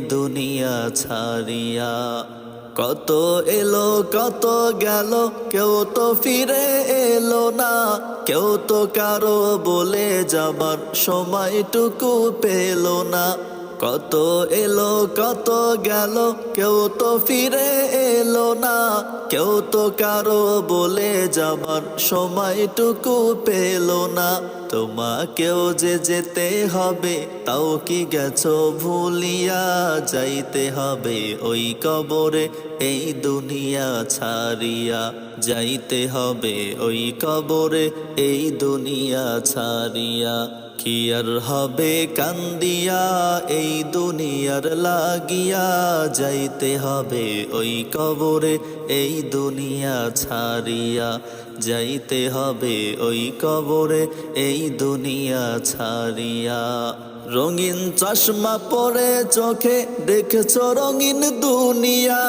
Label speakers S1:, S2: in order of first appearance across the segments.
S1: দুনিয়া ছাড়িয়া। কত এলো, কত গেল, কেউ তো ফিরে এলো না। কেউ তো কারও বলে যাবার সময়টুকু পেল না। কত এলো, কত গেল, কেউ তো ফিরে এলো না। কেউ তো কারও বলে যাবার সময়টুকু পেল না। তোমাকেও যে যেতে হবে, তাও কি গেছো ভুলিয়া যাইতে হবে। ওই কবরে এই দুনিয়া ছাড়িয়া যাইতে হবে। ওই কবরে এই দুনিয়া ছাড়িয়া কি আর হবে কান্দিয়া? এই দুনিয়ার লাগিয়া যাইতে হবে। ওই কবরে এই দুনিয়া ছাড়িয়া যাইতে হবে। ওই কবরে এই দুনিয়া ছাড়িয়া। রঙিন চশমা পরে চোখে দেখছ রঙিন দুনিয়া।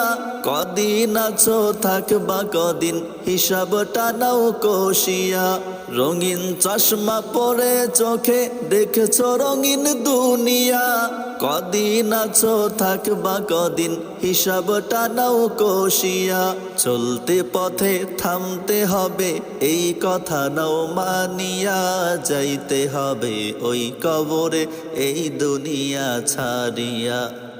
S1: কদিন আছো থাকবা, কদিন হিসাবটা নাও কষিয়া। রঙিন চশমা পরে চোখে দেখছ রঙিন দুনিয়া। কদিন আছো, থাকবা কদিন? হিসাবটা নাও কষিয়া। চলতে পথে থামতে হবে, এই কথা নাও মানিয়া। যাইতে হবে ওই কবরে, এই দুনিয়া ছাড়িয়া।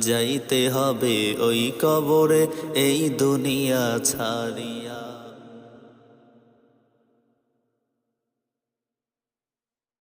S1: যাইতে হবে ওই কবরে এই দুনিয়া ছাড়িয়া